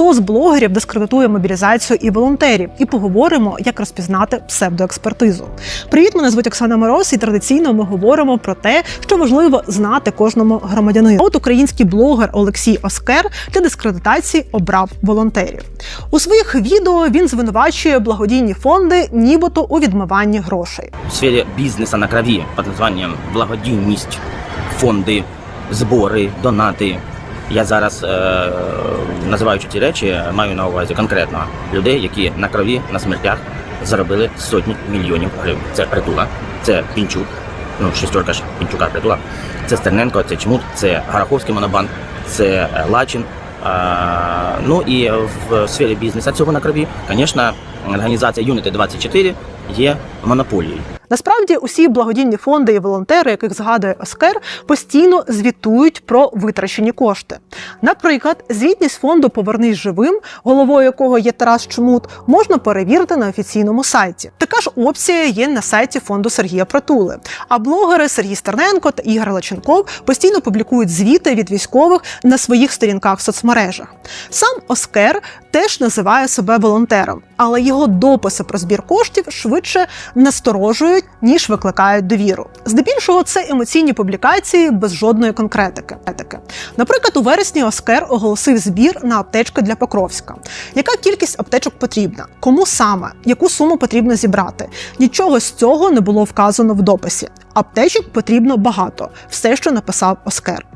хто з блогерів дискредитує мобілізацію і волонтерів, і поговоримо, як розпізнати псевдоекспертизу. Привіт, мене звуть Оксана Мороз, і традиційно ми говоримо про те, що важливо знати кожному громадянину. От український блогер Олексій Оскер для дискредитації обрав волонтерів. У своїх відео він звинувачує благодійні фонди, нібито у відмиванні грошей. в сфері бізнесу на крові під названням благодійність, фонди, збори, донати. Я зараз, е, називаючи ці речі, маю на увазі конкретно людей, які на крові, на смертях заробили сотні мільйонів гривень. Це притула, це Пінчук, ну шестерка ж Пінчука притула, це Стерненко, це Чмут, це Гараховський монобанк, це е, Лачин. Ну і в сфері бізнесу цього на крові, звісно, організація Unity 24 є монополією. Насправді усі благодійні фонди і волонтери, яких згадує Оскер, постійно звітують про витрачені кошти. Наприклад, звітність фонду Повернись живим, головою якого є Тарас Чмут, можна перевірити на офіційному сайті. Така ж опція є на сайті фонду Сергія Притули. А блогери Сергій Стерненко та Ігор Лаченков постійно публікують звіти від військових на своїх сторінках в соцмережах. Сам Оскер теж називає себе волонтером, але його дописи про збір коштів швидше насторожують ніж викликають довіру. Здебільшого це емоційні публікації без жодної конкретики. Наприклад, у вересні Оскер оголосив збір на аптечки для Покровська. Яка кількість аптечок потрібна? Кому саме? Яку суму потрібно зібрати? Нічого з цього не було вказано в дописі. Аптечок потрібно багато, все, що написав Оскер.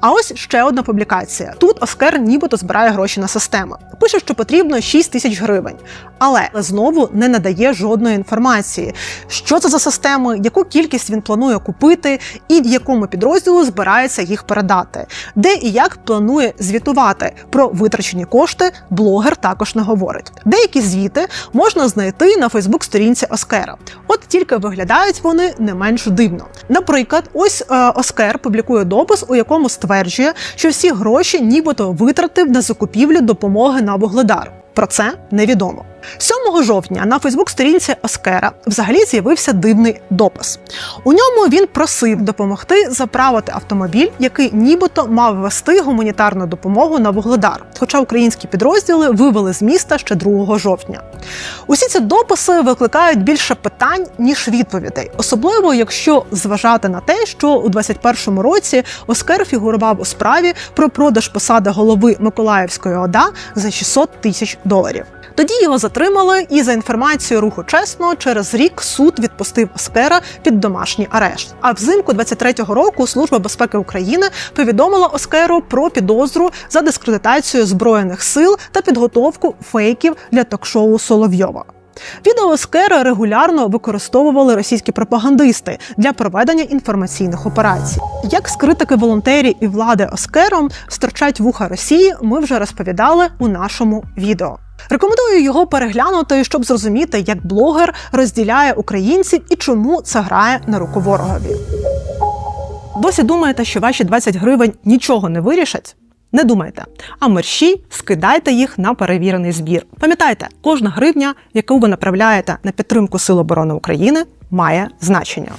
А ось ще одна публікація. Тут Оскер нібито збирає гроші на систему. Пише, що потрібно 6 тисяч гривень, але знову не надає жодної інформації, що це за системи, яку кількість він планує купити, і якому підрозділу збирається їх передати, де і як планує звітувати про витрачені кошти. Блогер також не говорить. Деякі звіти можна знайти на Фейсбук-сторінці Оскера. От тільки виглядають вони не менш дивно. Наприклад, ось е, Оскер публікує допис, у якому стверджує, що всі гроші нібито витратив на закупівлю допомоги на Вугледар. Про це невідомо. 7 жовтня на Фейсбук-сторінці Оскера взагалі з'явився дивний допис. У ньому він просив допомогти заправити автомобіль, який нібито мав вести гуманітарну допомогу на Вугледар, хоча українські підрозділи вивели з міста ще 2 жовтня. Усі ці дописи викликають більше питань ніж відповідей, особливо якщо зважати на те, що у 21-му році Оскар фігурував у справі про продаж посади голови Миколаївської ОДА за 600 тисяч доларів. Тоді його затримали, і за інформацією руху чесно, через рік суд відпустив Оскера під домашній арешт. А взимку 23-го року Служба безпеки України повідомила Оскеру про підозру за дискредитацію збройних сил та підготовку фейків для ток-шоу Соловйова. Відео Оскера регулярно використовували російські пропагандисти для проведення інформаційних операцій. Як з критики волонтерів і влади Оскером стерчать вуха Росії, ми вже розповідали у нашому відео. Рекомендую його переглянути, щоб зрозуміти, як блогер розділяє українців і чому це грає на руку ворогові. Досі думаєте, що ваші 20 гривень нічого не вирішать? Не думайте, а мерщій скидайте їх на перевірений збір. Пам'ятайте, кожна гривня, яку ви направляєте на підтримку Сил оборони України, має значення.